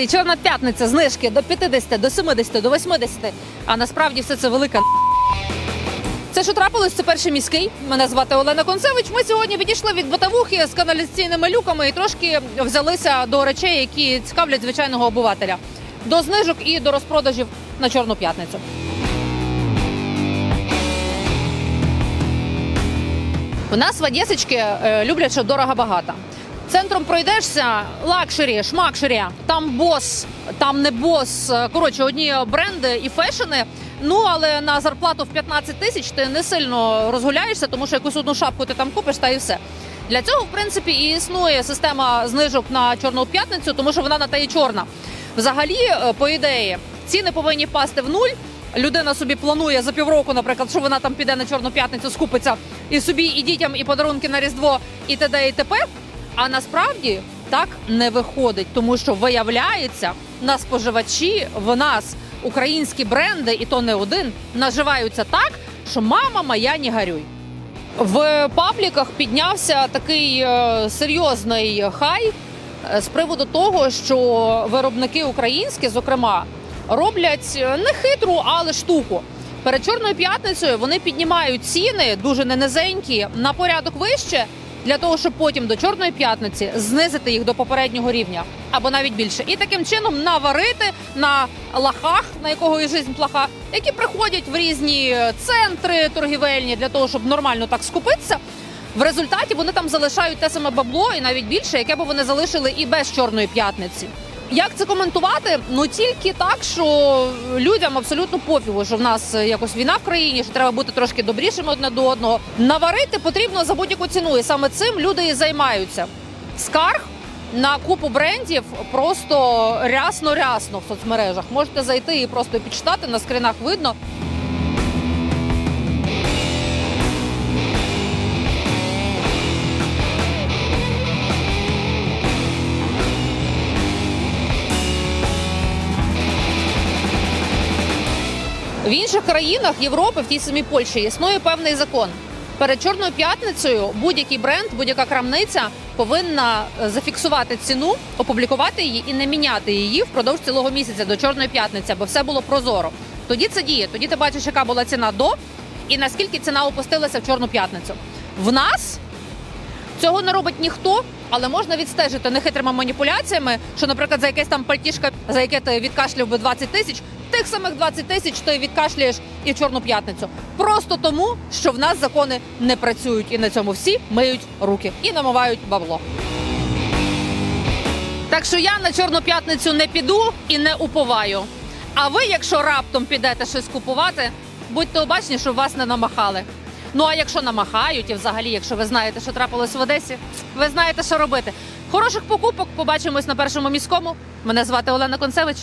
і чорна п'ятниця, знижки до 50, до 70, до 80. А насправді все це велика. Це що трапилось? Це перший міський. Мене звати Олена Концевич. Ми сьогодні відійшли від бутавухи з каналізаційними люками і трошки взялися до речей, які цікавлять звичайного обивателя. До знижок і до розпродажів на чорну п'ятницю. У нас в Одесочці е, люблять, що дорого багато. Центром пройдешся, лакшері, шмакшері, там бос, там не бос. Коротше, одні бренди і фешени. Ну але на зарплату в 15 тисяч ти не сильно розгуляєшся, тому що якусь одну шапку ти там купиш та і все. Для цього, в принципі, і існує система знижок на чорну п'ятницю, тому що вона на те і чорна. Взагалі, е, по ідеї, ціни повинні впасти в нуль. Людина собі планує за півроку, наприклад, що вона там піде на чорну п'ятницю, скупиться і собі, і дітям, і подарунки на різдво, і т.д. і т.п. А насправді так не виходить, тому що виявляється, на споживачі в нас українські бренди, і то не один, наживаються так, що мама моя не горюй. В пабліках піднявся такий е, серйозний хай е, з приводу того, що виробники українські, зокрема, роблять е, не хитру, але штуку. Перед чорною п'ятницею вони піднімають ціни дуже ненизенькі на порядок вище. Для того щоб потім до чорної п'ятниці знизити їх до попереднього рівня або навіть більше, і таким чином наварити на лахах, на якого і жизнь плаха, які приходять в різні центри торгівельні для того, щоб нормально так скупитися. В результаті вони там залишають те саме бабло і навіть більше, яке б вони залишили і без чорної п'ятниці. Як це коментувати? Ну тільки так, що людям абсолютно пофігу, що в нас якось війна в країні, що треба бути трошки добрішими одне до одного. Наварити потрібно за будь-яку ціну, і саме цим люди і займаються. Скарг на купу брендів просто рясно-рясно в соцмережах. Можете зайти і просто підчитати на скринах видно. В інших країнах Європи, в тій самій Польщі, існує певний закон. Перед чорною п'ятницею будь-який бренд, будь-яка крамниця повинна е, зафіксувати ціну, опублікувати її і не міняти її впродовж цілого місяця до чорної п'ятниці, аби все було прозоро. Тоді це діє. Тоді ти бачиш, яка була ціна до і наскільки ціна опустилася в чорну п'ятницю. В нас Цього не робить ніхто, але можна відстежити нехитрими маніпуляціями, що, наприклад, за якесь там пальтішка, за яке ти відкашляв би 20 тисяч, тих самих 20 тисяч ти відкашляєш і чорну п'ятницю. Просто тому, що в нас закони не працюють, і на цьому всі миють руки і намивають бабло. Так що я на чорну п'ятницю не піду і не уповаю. А ви, якщо раптом підете щось купувати, будьте обачні, щоб вас не намахали. Ну а якщо намахають, і взагалі, якщо ви знаєте, що трапилось в Одесі, ви знаєте, що робити. Хороших покупок побачимось на першому міському. Мене звати Олена Концевич.